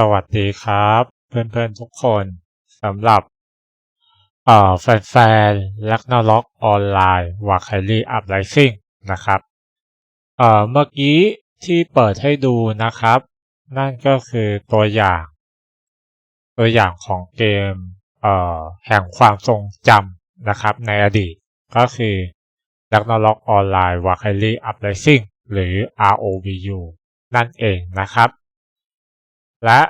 สวัสดีครับ เพื่อนๆทุกคนสำหรับแฟนๆลักนาล็อกออนไลน์วาคารีอัพไลซิ่งนะครับเมื่อกี้ที่เปิดให้ดูนะครับ นั่นก็คือตัวอย่าง ตัวอย่างของเกมเแห่งความทรงจำนะครับในอดีตก็คือลักนาล็อกออนไลน์วาคารีอัพไลซิ่งหรือ ROVU นั่นเองนะครับ และ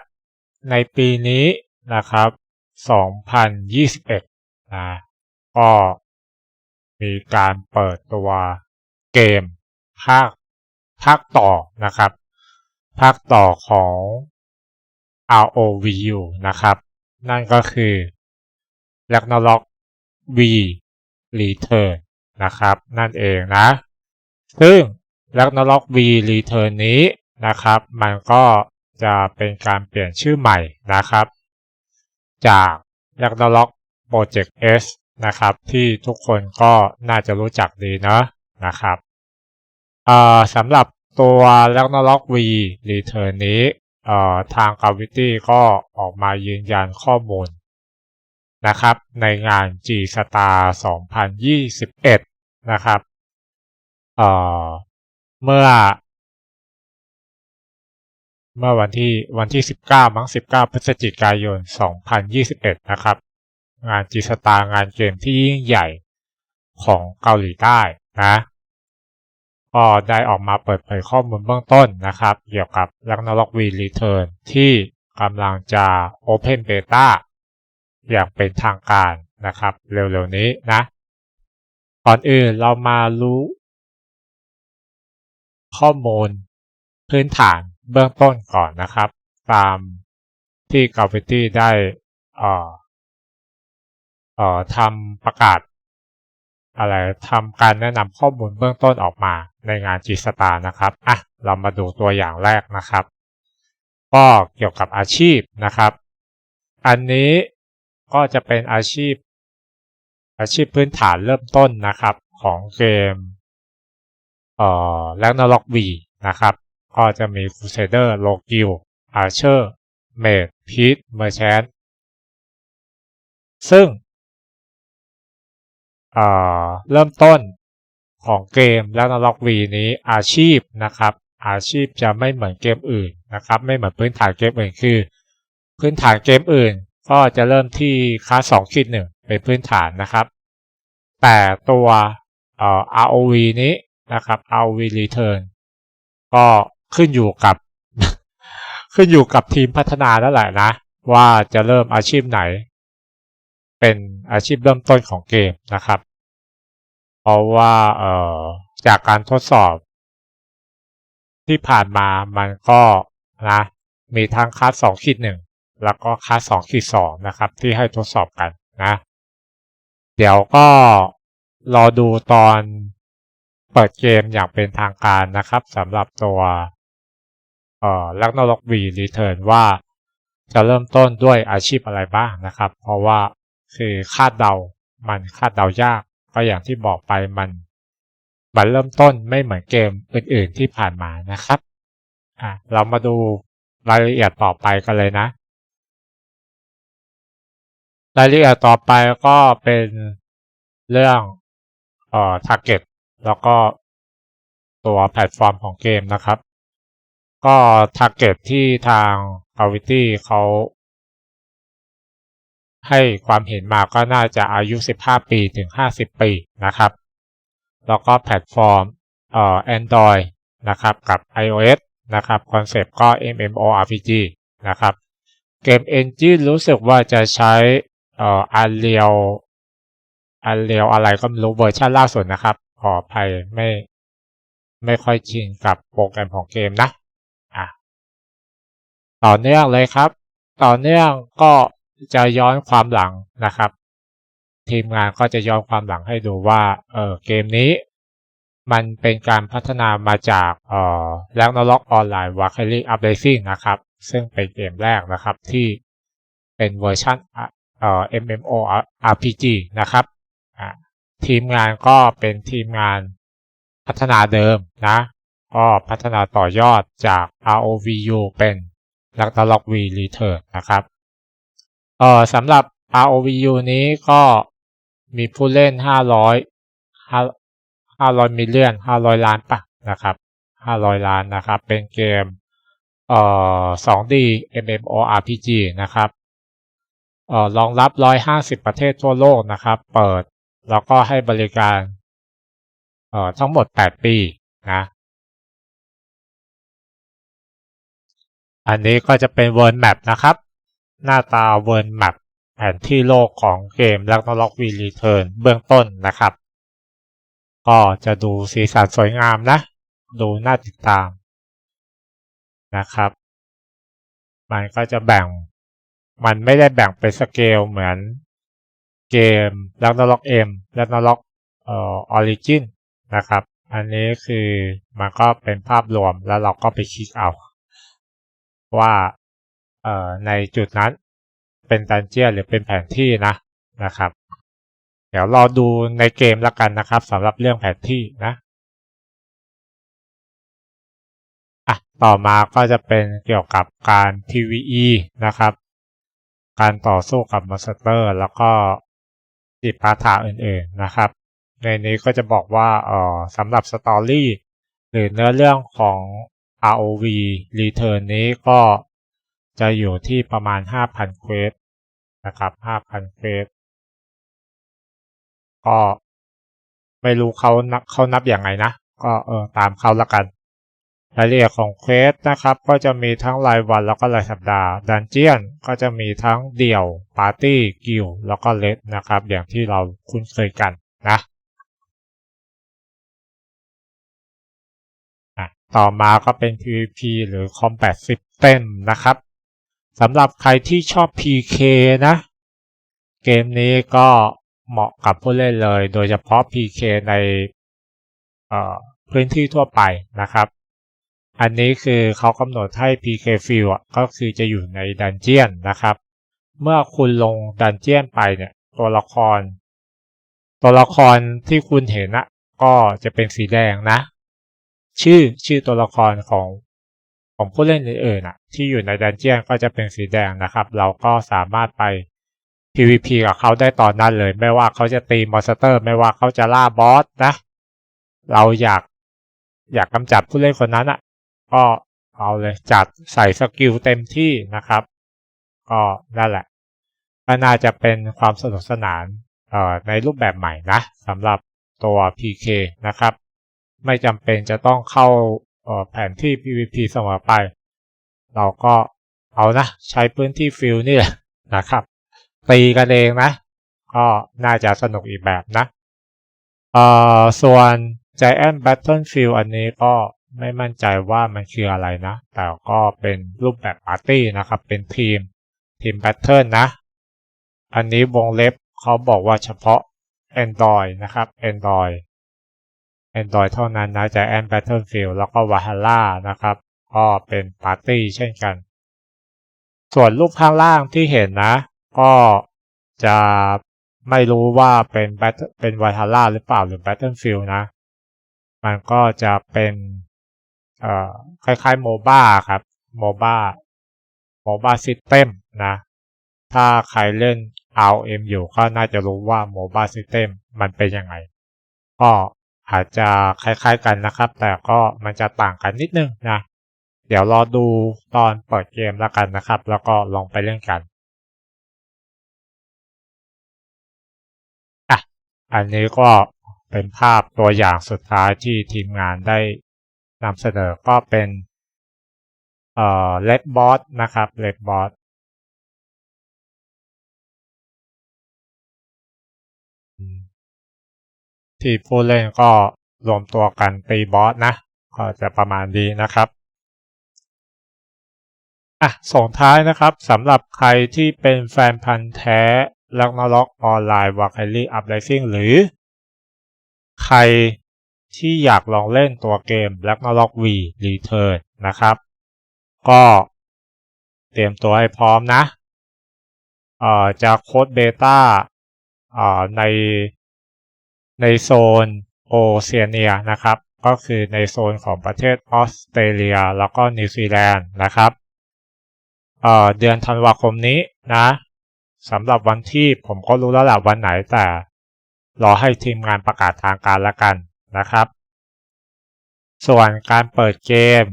ในปีนี้นะครับ 2021 นะ ก็มีการเปิดตัวเกมภาคภาคต่อนะครับ ภาคต่อของ ROVU นะครับ นั่นก็คือ Ragnarok V Return นะครับ นั่นเองนะ ซึ่ง Ragnarok V Return นี้นะครับ มันก็ จะเป็นการเปลี่ยนชื่อใหม่นะครับ จาก Ragnarok Project S นะครับ ที่ทุกคนก็น่าจะรู้จักดีเนาะนะครับสำหรับตัว Ragnarok V Return นี้ทาง Gravity ก็ออกมายืนยันข้อมูลนะครับในงาน G Star 2021 นะครับเมื่อ เมื่อวันที่วันที่ 19 มั้ง 19 พฤศจิกายน 2021 นะครับ งานจีสตางานเกมที่ยิ่งใหญ่ของเกาหลีใต้นะก็ได้ออกมาเปิดเผยข้อมูลเบื้องต้นนะครับ เกี่ยวกับ Ragnarok V Return ที่กำลังจะ Open Beta อย่างเป็นทางการนะครับ เร็วๆนี้นะ ก่อนอื่นเรามารู้ ข้อมูลพื้นฐาน เบื้องต้นก่อนนะครับ ตามที่ Gravity ได้เอ่อเอ่อทำประกาศ อะไรทำการแนะนำข้อมูลเบื้องต้นออกมาในงาน G Star นะครับอะเรามาดูตัวอย่างแรกนะครับ ก็เกี่ยวกับอาชีพนะครับ อันนี้ก็จะเป็นอาชีพ อาชีพพื้นฐานเริ่มต้นนะครับของเกมเอ่อ Ragnarok V นะครับ ก็จะมี Crusader โลกิล Archer Mage Priest Merchant ซึ่งเริ่มต้นของเกมแล้วนล็อกวีนี้อาชีพนะครับ อาชีพจะไม่เหมือนเกมอื่นนะครับ ไม่เหมือนพื้นฐานเกมอื่นคือ พื้นฐานเกมอื่นก็จะเริ่มที่ค่าส2คิดหนึ่งเป็นพื้นฐานนะครับ แต่ตัว ROV นี้นะครับ ROV Return ก็ ขึ้นอยู่กับ ขึ้นอยู่กับทีมพัฒนาแล้วแหละนะ ว่าจะเริ่มอาชีพไหน เป็นอาชีพเริ่มต้นของเกมนะครับ เพราะว่าเอ่อจากการทดสอบ ที่ผ่านมามันก็นะมีทั้งคัสสองขีดหนึ่งแล้วก็คัสสองขีดสองนะครับ ที่ให้ทดสอบกันนะ เดี๋ยวก็รอดูตอนเปิดเกมอย่างเป็นทางการนะครับสำหรับตัว ลักนล็อกวีรีเทิร์นว่าจะเริ่มต้นด้วยอาชีพอะไรบ้างนะครับ เพราะว่าคือคาดเดา มันคาดเดายาก ก็อย่างที่บอกไปมัน มันเริ่มต้นไม่เหมือนเกมอื่นๆที่ผ่านมานะครับอะเรามาดูรายละเอียดต่อไปกันเลยนะ รายละเอียดต่อไปก็เป็นเรื่องเอ่อ target แล้วก็ตัวแพลตฟอร์มของเกมนะครับ ก็ทาร์เก็ตที่ทาง Gravity เขาให้ความเห็นมาก็น่าจะอายุ 15 ปีถึง 50 ปีนะครับ แล้วก็แพลตฟอร์มเอ่อ Android นะครับ กับ iOS นะครับ คอนเซปต์ก็ MMORPG นะครับ เกม Engine รู้สึกว่าจะใช้เอ่อ Unreal Unreal อะไรก็ไม่รู้เวอร์ชันล่าสุดนะครับ ขออภัยไม่ไม่ค่อยชินกับโปรแกรมของเกมนะ ต่อเนื่องเลยครับ ต่อเนื่องก็จะย้อนความหลังนะครับ ทีมงานก็จะย้อนความหลังให้ดูว่าเออเกมนี้ มันเป็นการพัฒนามาจากเอ่อแล้วนล็อกออนไลน์วาคารีอัพเดซิ่งนะครับ ซึ่งเป็นเกมแรกนะครับที่เป็นเวอร์ชันเอ่อ MMO RPG นะครับทีมงานก็เป็นทีมงานพัฒนาเดิมนะ ก็พัฒนาต่อยอดจาก ROVU เป็น Ragnarok V Return นะครับเอ่อสำหรับ ROVU นี้ก็มีผู้เล่น 500 500มิลเลียน500 ล้านปะนะครับ 500 ล้านนะครับ เป็นเกมเอ่อ 2D MMORPG นะครับเอ่อรองรับ 150 ประเทศทั่วโลกนะครับ เปิดแล้วก็ให้บริการเอ่อทั้งหมด 8 ปีนะ อันนี้ก็จะเป็น World Map นะครับ หน้าตา World Map แผนที่โลกของเกม Ragnarok V Return เบื้องต้นนะครับ ก็จะดูสีสันสวยงามนะ ดูน่าติดตามนะครับ มันก็จะแบ่ง มันไม่ได้แบ่งเป็นสเกลเหมือนเกม Ragnarok M Ragnarok เอ่อ Origin นะครับ อันนี้คือมันก็เป็นภาพรวมแล้วเราก็ไปคลิกเอา ว่าในจุดนั้นเป็นดันเจียนหรือเป็นแผนที่นะนะครับ เดี๋ยวรอดูในเกมแล้วกันนะครับสำหรับเรื่องแผนที่นะอะต่อมาก็จะเป็นเกี่ยวกับการ PVE นะครับ การต่อสู้กับมอนสเตอร์ แล้วก็จิตปาถาอื่นๆนะครับ ในนี้ก็จะบอกว่าเออสำหรับสตอรี่หรือเนื้อเรื่องของ ROV Return นี้ก็จะอยู่ที่ประมาณ 5,000 เควสนะครับ 5,000 เควสก็ไม่รู้เขานับเขานับอย่างไงนะ ก็เออตามเขาละกันรายละเอียดของเควสนะครับ ก็จะมีทั้งรายวันแล้วก็รายสัปดาห์ดันเจียนก็จะมีทั้งเดี่ยวปาร์ตี้กิลแล้วก็เลดนะครับ อย่างที่เราคุ้นเคยกันนะ ต่อมาก็เป็น PVP หรือ Combat System นะครับสำหรับใครที่ชอบ PK นะ เกมนี้ก็เหมาะกับผู้เล่นเลย โดยเฉพาะ PK ในพื้นที่ทั่วไปนะครับ อันนี้คือเขากำหนดให้ PK Field ก็คือจะอยู่ในดันเจียนนะครับ เมื่อคุณลงดันเจียนไปเนี่ย ตัวละคร ตัวละครที่คุณเห็นนะก็จะเป็นสีแดงนะ ชื่อชื่อตัวละครของของผู้เล่นอื่นๆอะ ที่อยู่ในดันเจียนก็จะเป็นสีแดงนะครับ เราก็สามารถไป PVP กับเขาได้ตอนนั้นเลย ไม่ว่าเขาจะตีมอนสเตอร์ ไม่ว่าเขาจะล่าบอสนะ เราอยากอยากกำจัดผู้เล่นคนนั้นอะ ก็เอาเลยจัดใส่สกิลเต็มที่นะครับ ก็นั่นแหละก็น่าจะเป็นความสนุกสนานในรูปแบบใหม่นะสำหรับตัว PK นะครับ ไม่จำเป็นจะต้องเข้าแผนที่ PVP เสมอไป เราก็เอานะ ใช้พื้นที่ฟิลนี่แหละนะครับ ตีกันเองนะ ก็น่าจะสนุกอีกแบบนะเอ่อส่วน Giant Battlefield อันนี้ก็ไม่มั่นใจว่ามันคืออะไรนะ แต่ก็เป็นรูปแบบปาร์ตี้นะครับ เป็นทีมทีมแบทเทิลนะ อันนี้วงเล็บเขาบอกว่าเฉพาะ Android นะครับ Android Android เท่านั้นนะจะ a n Battlefield แล้วก็ Valhalla นะครับ ก็เป็นปาร์ตี้เช่นกัน ส่วนรูปข้างล่างที่เห็นนะ ก็จะไม่รู้ว่าเป็น Battle เป็น Valhalla หรือเปล่าหรือ Battlefield นะ มันก็จะเป็นเอ่อคล้ายๆ MOBA ครับ MOBA MOBA System นะ ถ้าใครเล่น RM อยู่ก็น่าจะรู้ว่า MOBA System มันเป็นยังไง ก็ อาจจะคล้ายๆกันนะครับ แต่ก็มันจะต่างกันนิดนึงนะ เดี๋ยวรอดูตอนเปิดเกมแล้วกันนะครับ แล้วก็ลองไปเล่นกันอะอันนี้ก็เป็นภาพตัวอย่างสุดท้ายที่ทีมงานได้นำเสนอก็เป็นเอ่อเลดบอสนะครับเลดบอส ที่ผู้เล่นก็รวมตัวกันตีบอสนะ ก็จะประมาณดีนะครับอะส่งท้ายนะครับสำหรับใครที่เป็นแฟนพันธ์แท้ลักนล็อกออนไลน์วาคารี่อัพไลซิ่งหรือ ใครที่อยากลองเล่นตัวเกม b l a c k n a r o k V Return นะครับ ก็เตรียมตัวให้พร้อมนะเอ่อจะโค้ดเบต้าเอ่อใน ในโซนโอเชียเนียนะครับ ก็คือในโซนของประเทศออสเตรเลีย แล้วก็นิวซีแลนด์นะครับเเดือนธันวาคมนี้นะสำหรับวันที่ผมก็รู้แล้วแหละวันไหนแต่รอให้ทีมงานประกาศทางการละกันนะครับ ส่วนการเปิดเกม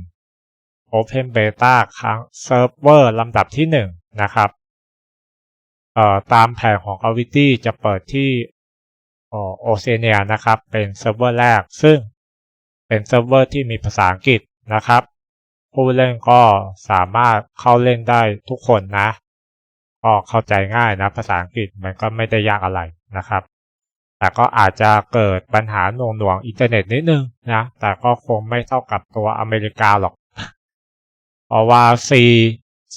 Open Beta ครั้งเซิร์ฟเวอร์ลำดับที่ 1 นะครับตามแผนของ a v i t y จะเปิดที่ โอเซเนียนะครับ เป็นเซิร์ฟเวอร์แรก ซึ่งเป็นเซิร์ฟเวอร์ที่มีภาษาอังกฤษนะครับ ผู้เล่นก็สามารถเข้าเล่นได้ทุกคนนะ ก็เข้าใจง่ายนะ ภาษาอังกฤษมันก็ไม่ได้ยากอะไรนะครับ แต่ก็อาจจะเกิดปัญหาหน่วงหน่วงอินเทอร์เน็ตนิดนึงนะ แต่ก็คงไม่เท่ากับตัวอเมริกาหรอก เพราะว่า C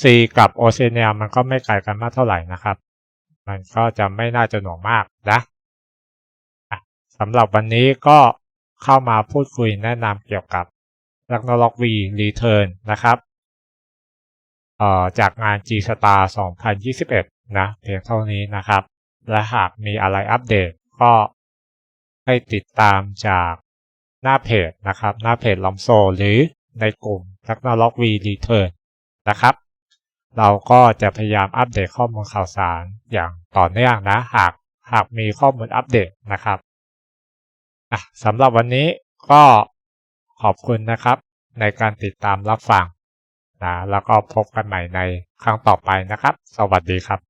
C กับโอเซเนียมันก็ไม่ไกลกันมากเท่าไหร่นะครับ มันก็จะไม่น่าจะหน่วงมากนะ สำหรับวันนี้ก็เข้ามาพูดคุยแนะนำเกี่ยวกับ r a g n a r o k V Return นะครับจากงาน G Star 2021 นะเพียงเท่านี้นะครับ และหากมีอะไรอัปเดตก็ให้ติดตามจากหน้าเพจนะครับ หน้าเพจลอมโซหรือในกลุ่ม r a g n a r o k V Return นะครับ เราก็จะพยายามอัปเดตข้อมูลข่าวสารอย่างต่อเนื่องนะ หากหากมีข้อมูลอัปเดตนะครับ อะสำหรับวันนี้ก็ขอบคุณนะครับ ในการติดตามรับฟังนะแล้วก็พบกันใหม่ในครั้งต่อไปนะครับ สวัสดีครับ